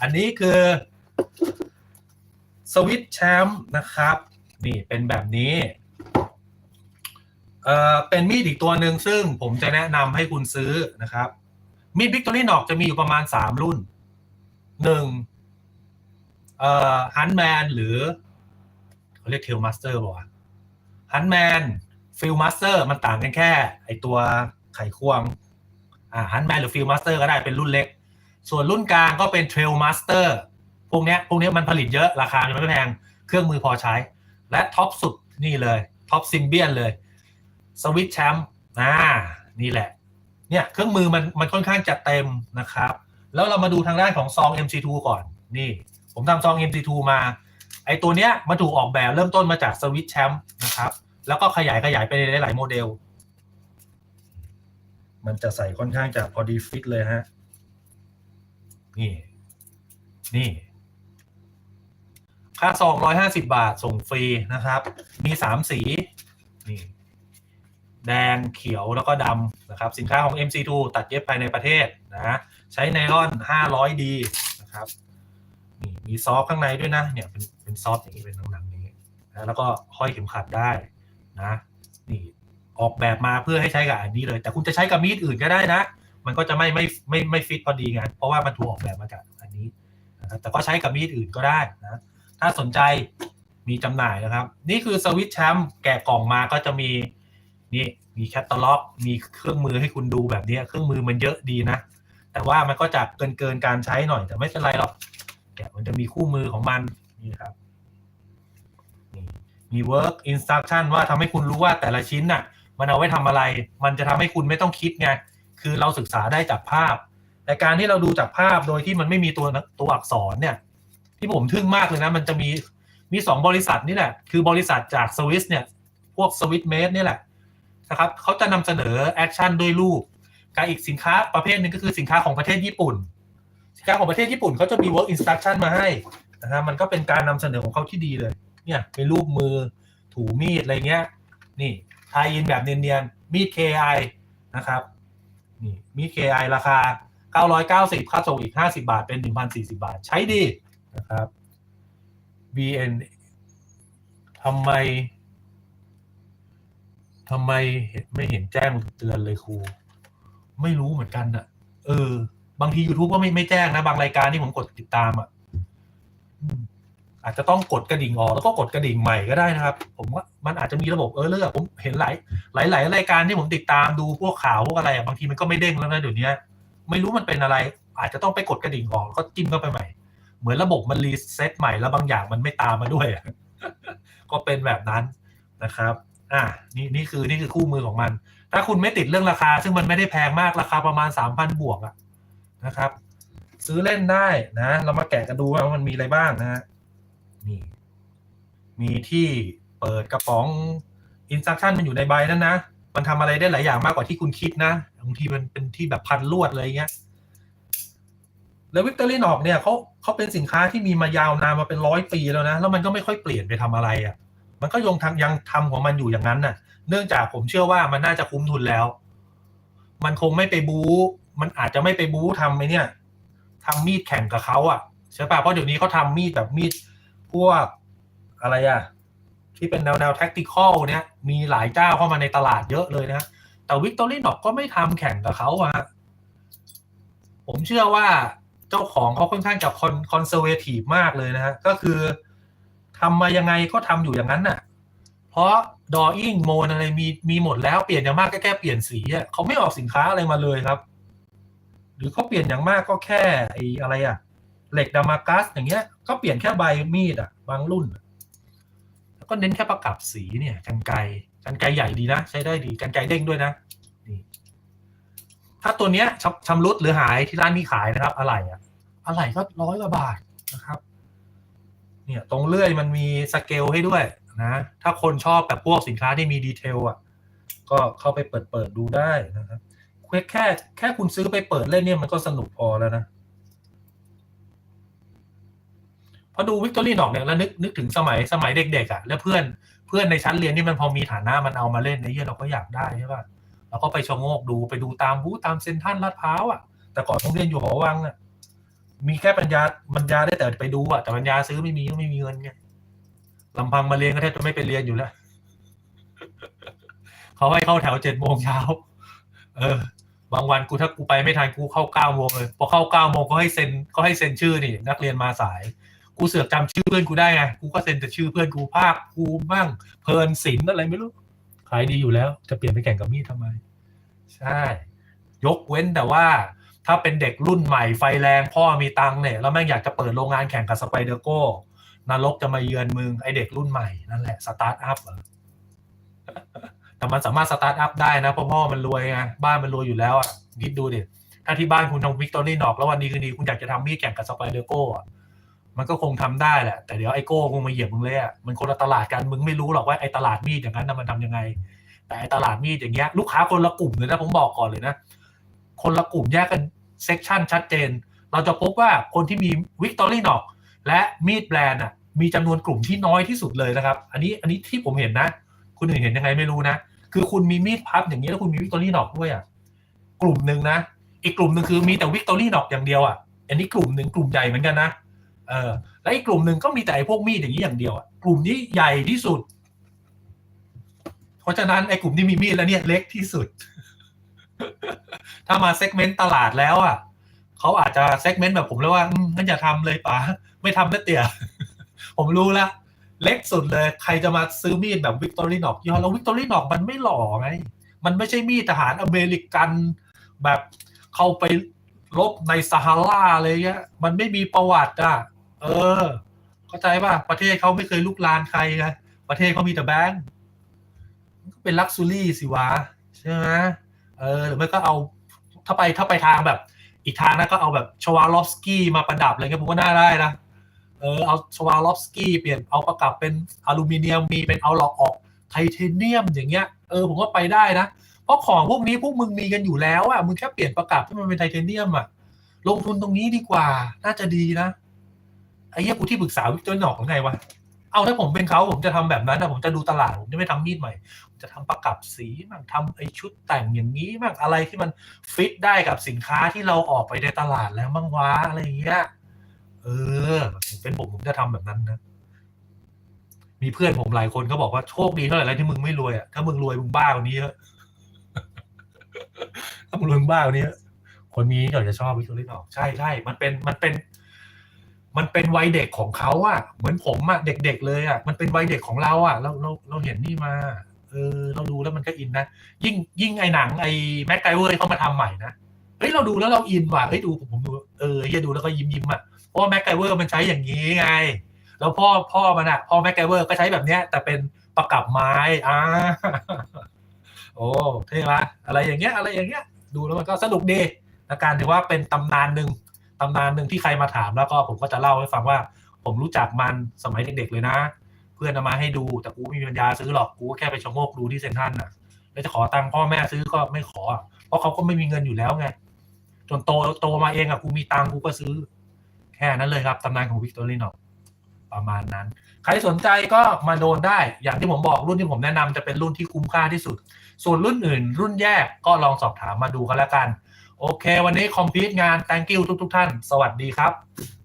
อันนี้คือสวิตแชมป์นะครับ นี่เป็นแบบนี้เอ่อเป็นมีดอีกตัวหนึ่งซึ่งผมจะแนะนำให้คุณซื้อนะครับ มีดวิกตอรี่นอกจะมีอยู่ประมาณสามรุ่นหนึ่งเอ่อฮันแมนหรือเขาเรียกเทลมาสเตอร์บอกว่าฮันแมนฟิลมาสเตอร์มันต่างกันแค่ ไอตัวไขควงอ่าฮันแมนหรือฟิลมาสเตอร์ก็ได้เป็นรุ่นเล็ก ส่วนรุ่นกลางก็เป็นเทรลมาสเตอร์พวกนี้พวกนี้มันผลิตเยอะราคามันไม่แพง เครื่องมือพอใช้ และท็อปสุดนี่เลยท็อปซิมเบียนเลยสวิตแชมป์อ่านี่แหละ เนี่ยเครื่องมือมันมันค่อนข้างจะเต็มนะครับ แล้วเรามาดูทางด้านของซอง MC2 ก่อน นี่ ผมทำซอง MC2 มา ไอตัวเนี้ยมันถูกออกแบบเริ่มต้นมาจากสวิตแชมป์นะครับ แล้วก็ขยายขยายไปในหลายโมเดล มันจะใส่ค่อนข้างจะพอดีฟิตเลยฮะ นี่ นี่ ค่าซองร้อยห้าสิบาทส่งฟรีนะครับ มีสามสี นี่ แดงเขียวแล้วก็ดำนะครับ สินค้าของ MC2 ตัดเย็บภายในประเทศนะใช้ไนลอน 500D นะครับนี่มีซอฟต์ข้างในด้วยนะเนี่ยเป็นเป็นซอฟต์อย่างนี้เป็นหนังๆอย่างนี้นะแล้วก็ห้อยเข็มขัดได้นะ นี่ออกแบบมาเพื่อให้ใช้กับอันนี้เลย แต่คุณจะใช้กับมีดอื่นก็ได้นะ มันก็จะไม่ไม่ไม่ไม่ฟิตพอดีไงเพราะว่ามันถูกออกแบบมาจากอันนี้นะครับแต่ก็ใช้กับมีดอื่นก็ได้นะถ้าสนใจมีจำหน่ายนะครับ นี่คือสวิตช์แชมป์แกะกล่องมาก็จะมีนี่มีแคตตาล็อก มีเครื่องมือให้คุณดูแบบนี้เครื่องมือมันเยอะดีนะ แต่ว่ามันก็จะเกินเกินการใช้หน่อยแต่ไม่เป็นไรหรอกแกะมันจะมีคู่มือของมันนี่ครับมี work instruction ว่าทำให้คุณรู้ว่าแต่ละชิ้นน่ะ มันเอาไว้ทำอะไร มันจะทำให้คุณไม่ต้องคิดไง คือเราศึกษาได้จากภาพ แต่การที่เราดูจากภาพโดยที่มันไม่มีตัวตัวอักษรเนี่ย ที่ผมทึ่งมากเลยนะ มันจะมีมีสองบริษัทนี่แหละ คือบริษัทจากสวิสเนี่ย พวกสวิตเมดนี่แหละนะครับเขาจะนำเสนอแอคชั่นด้วยรูปกับอีกสินค้าประเภทหนึ่งก็คือสินค้าของประเทศญี่ปุ่น สินค้าของประเทศญี่ปุ่นเขาจะมี work instruction มาให้นะฮะมันก็เป็นการนำเสนอของเขาที่ดีเลย เนี่ยเป็นรูปมือถูมีดอะไรเงี้ย นี่ทายอินแบบเนียนๆมีด KI นะครับ นี่มีด KI ราคา 990 ค่าส่งอีก 50 บาท เป็น 1,040 บาท ใช้ดีนะครับ BN ทำไมทำไมไม่เห็นแจ้งเตือนเลยครู ไม่รู้เหมือนกันอะเออ บางที YouTube ก็ไม่ไม่แจ้งนะ บางรายการที่ผมกดติดตามอะ อาจจะต้องกดกระดิ่งออกแล้วก็กดกระดิ่งใหม่ก็ได้นะครับ ผมว่ามันอาจจะมีระบบเออเลอร์ผมเห็นหลายหลายหลายรายการที่ผมติดตามดูพวกข่าวพวกอะไรบางทีมันก็ไม่เด้งแล้วนะเดี๋ยวนี้ไม่รู้มันเป็นอะไร อาจจะต้องไปกดกระดิ่งออกแล้วก็จิ้มเข้าไปใหม่ เหมือนระบบมันรีเซ็ตใหม่แล้วบางอย่างมันไม่ตามมาด้วยก็เป็นแบบนั้นนะครับอ่านี่นี่คือนี่คือคู่มือของมัน ถ้าคุณไม่ติดเรื่องราคา ซึ่งมันไม่ได้แพงมากราคาประมาณสามพันบวกอะนะครับ ซื้อเล่นได้นะ เรามาแกะกันดูว่ามันมีอะไรบ้างนะฮะ นี่ มีที่เปิดกระป๋องอินสต u c ชั่นมันอยู่ในใบนั้นนะ มันทำอะไรได้หลายอย่างมากกว่าที่คุณคิดนะบางทีมันเป็นที่แบบพันลวดอะไรเงี้ยแล้ววิกตอรี่นอกเนี่ยเขาเขาเป็นสินค้าที่มีมายาวนานมาเป็นร้อยปีแล้วนะ แล้วมันก็ไม่ค่อยเปลี่ยนไปทำอะไรอะ่ะ มันก็ยังทำยังทำของมันอยู่อย่างนั้นน่ะ เนื่องจากผมเชื่อว่ามันน่าจะคุ้มทุนแล้ว มันคงไม่ไปบู๊ มันอาจจะไม่ไปบู๊ทำไอ้เนี่ยทำมีดแข่งกับเขาอะใช่ป่ะเพราะเดี๋ยวนี้เขาทำมีดแบบมีด พวกอะไรอะที่เป็นแนวแนวแท็กติคอลเนี่ยมีหลายเจ้าเข้ามาในตลาดเยอะเลยนะ แต่วิกตอรี่นอกก็ไม่ทำแข่งกับเขาอะผมเชื่อว่าเจ้าของเขาค่อนข้างจะคอนคอนเซอร์เวทีฟมากเลยนะฮะก็คือทำมายังไงก็ทำอยู่อย่างนั้นน่ะ เพราะดออิ่งโมนอะไรมีมีหมดแล้วเปลี่ยนอย่างมากก็แค่เปลี่ยนสีอะเขาไม่ออกสินค้าอะไรมาเลยครับ หรือเขาเปลี่ยนอย่างมากก็แค่ไอ้อะไรอะ เหล็กดามากัสอย่างเงี้ยก็เปลี่ยนแค่ใบมีดอะบางรุ่น แล้วก็เน้นแค่ประกับสีเนี่ยกันไกรกันไกรใหญ่ดีนะ ใช้ได้ดีกันไกรเด้งด้วยนะนี่ถ้าตัวเนี้ยชำชำรุดหรือหายที่ร้านมีขายนะครับอะไรอะอะไรก็ร้อยกว่าบาทนะครับ เนี่ยตรงเลื่อยมันมีสเกลให้ด้วยนะถ้าคนชอบแบบพวกสินค้าที่มีดีเทลอะก็เข้าไปเปิดเปิดดูได้นะครับแค่แค่แค่คุณซื้อไปเปิดเล่นเนี่ยมันก็สนุกพอแล้วนะพ อดูวิกตอรี่ดอกเนี่ยแล้วนึกนึกถึงสมัยสมัยเด็กๆอะแล้วเพื่อนเพื่อนในชั้นเรียนที่มันพอมีฐานะมันเอามาเล่นไอ้เหี้ยเราก็อยากได้ใช่ป่ะเราก็ไปชะโงกดูไปดูตามบูธตามเซ็นทรัลลาดพร้าวอะแต่ก่อนผมเรียนอยู่หอวังอะมีแค่ปัญญาปัญญาได้แต่ไปดูอะแต่ปัญญาซื้อไม่มีก็ไม่มีเงินไงลำพังมาเรียนก็แทบจะไม่ไปเรียนอยู่แล้วเขาให้เข้าแถวเจ็ดโมงเช้าเออบางวันกูถ้ากูไปไม่ทันกูเข้าเก้าโมงเลยพอเข้าเก้าโมงก็ให้เซ็นก็ให้เซ็นชื่อนี่นักเรียนมาสาย กูเสือกจำชื่อเพื่อนกูได้ไงกูก็เซ็นแต่ชื่อเพื่อนกูภาคกูบ้างเพลินศิลป์อะไรไม่รู้ขายดีอยู่แล้ว จะเปลี่ยนไปแข่งกับมีดทำไม ใช่ ยกเว้นแต่ว่า ถ้าเป็นเด็กรุ่นใหม่ไฟแรงพ่อมีตังค์เนี่ยแล้วแม่งอยากจะเปิดโรงงานแข่งกับสไปเดอร์โก้นรกจะมาเยือนมึงไอเด็กรุ่นใหม่นั่นแหละสตาร์ทอัพเหรอแต่มันสามารถสตาร์ทอัพได้นะเพราะพ่อมันรวยไงบ้านมันรวยอยู่แล้วอะคิดดูดิถ้าที่บ้านคุณทำวิกตอรี่นอกแล้ววันนี้คืนดีคุณอยากจะทำมีดแข่งกับสไปเดอร์โก้อะ มันก็คงทำได้แหละ แต่เดี๋ยวไอโก้คงมาเหยียบมึงเลยอะมันคนละตลาดกันมึงไม่รู้หรอกว่าไอตลาดมีดอย่างนั้นนะมันทำยังไง แต่ไอตลาดมีดอย่างเงี้ยลูกค้าคนละกลุ่มเลยนะผมบอกก่อนเลยนะ คนละกลุ่มแยกกันเซกชันชัดเจน เราจะพบว่าคนที่มีวิกตอรี่นอกและมีดแบรนด์อะมีจำนวนกลุ่มที่น้อยที่สุดเลยนะครับ อันนี้อันนี้ที่ผมเห็นนะ คุณอื่นเห็นยังไงไม่รู้นะ คือคุณมีมีดพับอย่างนี้แล้วคุณมีวิกตอรี่นอกด้วยอะกลุ่มหนึ่งนะ อีกกลุ่มหนึ่งคือมีแต่วิกตอรี่นอกอย่างเดียวอะ อันนี้กลุ่มหนึ่งกลุ่มใหญ่เหมือนกันนะ เออและอีกกลุ่มหนึ่งก็มีแต่ไอ้พวกมีดอย่างนี้อย่างเดียวอะกลุ่มนี้ใหญ่ที่สุด เพราะฉะนั้นไอ้กลุ่มที่มีมีดแล้วเนี่ยเล็กที่สุด ถ้ามาเซกเมนต์ตลาดแล้วอะเขาอาจจะเซกเมนต์แบบผมแล้วว่างั้นอย่าทำเลยป๋าไม่ทำแล้วเตี่ยผมรู้ล้วเล็กสุดเลย ใครจะมาซื้อมีดแบบวิกตอรี่นอกย่อแล้ววิกตอรี่นอกมันไม่หล่อไง มันไม่ใช่มีดทหารอเมริกันแบบเข้าไป รบในซาฮาราอะไรเงี้ย มันไม่มีประวัติอะ เออ เข้าใจป่ะ ประเทศเขาไม่เคยลุกลานใครไงประเทศเขามีแต่แบงก์เป็นลักซูรี่สิวะใช่ไหมเออหรือไม่ก็เอาถ้าไปถ้าไปทางแบบ อีกทางนั้นก็เอาแบบชวาลอฟสกี้มาประดับอะไรเงี้ยผมก็น่าได้นะเออเอาชวาลอฟสกี้เปลี่ยนเอาประกับเป็นอลูมิเนียมมีเป็นเอาหลอกออกไทเทเนียมอย่างเงี้ยเออผมว่าไปได้นะ เพราะของพวกนี้พวกมึงมีกันอยู่แล้วอะมึงแค่เปลี่ยนประกับให้มันเป็นไทเทเนียมอะลงทุนตรงนี้ดีกว่า น่าจะดีนะไอ้เหี้ยกูที่ปรึกษาวิกเตอร์หนอกของไงวะเอาถ้าผมเป็นเขาผมจะทำแบบนั้นนะผมจะดูตลาดผมจะไม่ทำมีดใหม่ผมจะทำประกับสีมั่งทำไอ้ชุดแต่งอย่างนี้มั่งอะไรที่มันฟิตได้กับสินค้าที่เราออกไปในตลาดแล้วมั่งวะอะไรเงี้ยเออเป็นผมผมจะทำแบบนั้นนะมีเพื่อนผมหลายคนก็บอกว่าโชคดีเท่าไหร่แล้วที่มึงไม่รวยอะถ้ามึงรวยมึงบ้ากว่านี้เยอะ ถ้ามึงรวยมึงบ้ากว่านี้เยอะคนมีก็จะชอบวิกตอรี่นอกใช่ใช่มันเป็นมันเป็น มันเป็นวัยเด็กของเขาอะเหมือนผมอะเด็กๆเลยอะมันเป็นวัยเด็กของเราอะเราเราเราเห็นนี่มาเออเราดูแล้วมันก็อินนะยิ่งยิ่งไอหนังไอแม็กไกเวอร์เขามาทำใหม่นะเฮ้ยเราดูแล้วเราอินว่ะเฮ้ยดูผมผมดูเออเฮียดูแล้วก็ยิ้มยิ้มอะเพราะแม็กไกเวอร์มันใช้อย่างนี้ไง แล้วพ่อพ่อมันอะพ่อแม็กไกเวอร์ก็ใช้แบบเนี้ย แต่เป็นประกับไม้อ่า โอ้เท่ปะอะไรอย่างเงี้ยอะไรอย่างเงี้ยดูแล้วมันก็สนุกดีและการถือว่าเป็นตำนานหนึ่งตำนานหนึ่งที่ใครมาถามแล้วก็ผมก็จะเล่าให้ฟังว่า ผมรู้จักมันสมัยเด็กๆเลยนะ เพื่อนเอามาให้ดูแต่กูไม่มีปัญญาซื้อหรอกกูก็แค่ไปชะโงกดูที่เซ็นทรัลน่ะแล้วจะขอตังค์พ่อแม่ซื้อก็ไม่ขอ เพราะเขาก็ไม่มีเงินอยู่แล้วไง จนโตโตมาเองอะกูมีตังค์กูก็ซื้อ แค่นั้นเลยครับตำนานของวิกตอรีนอก ประมาณนั้น ใครสนใจก็มาโดนได้ อย่างที่ผมบอกรุ่นที่ผมแนะนำจะเป็นรุ่นที่คุ้มค่าที่สุด ส่วนรุ่นอื่น รุ่นแยกก็ลองสอบถามมาดูกันแล้วกัน โอเค วันนี้คอมพิวต์งาน thank you ทุกๆท่าน สวัสดีครับ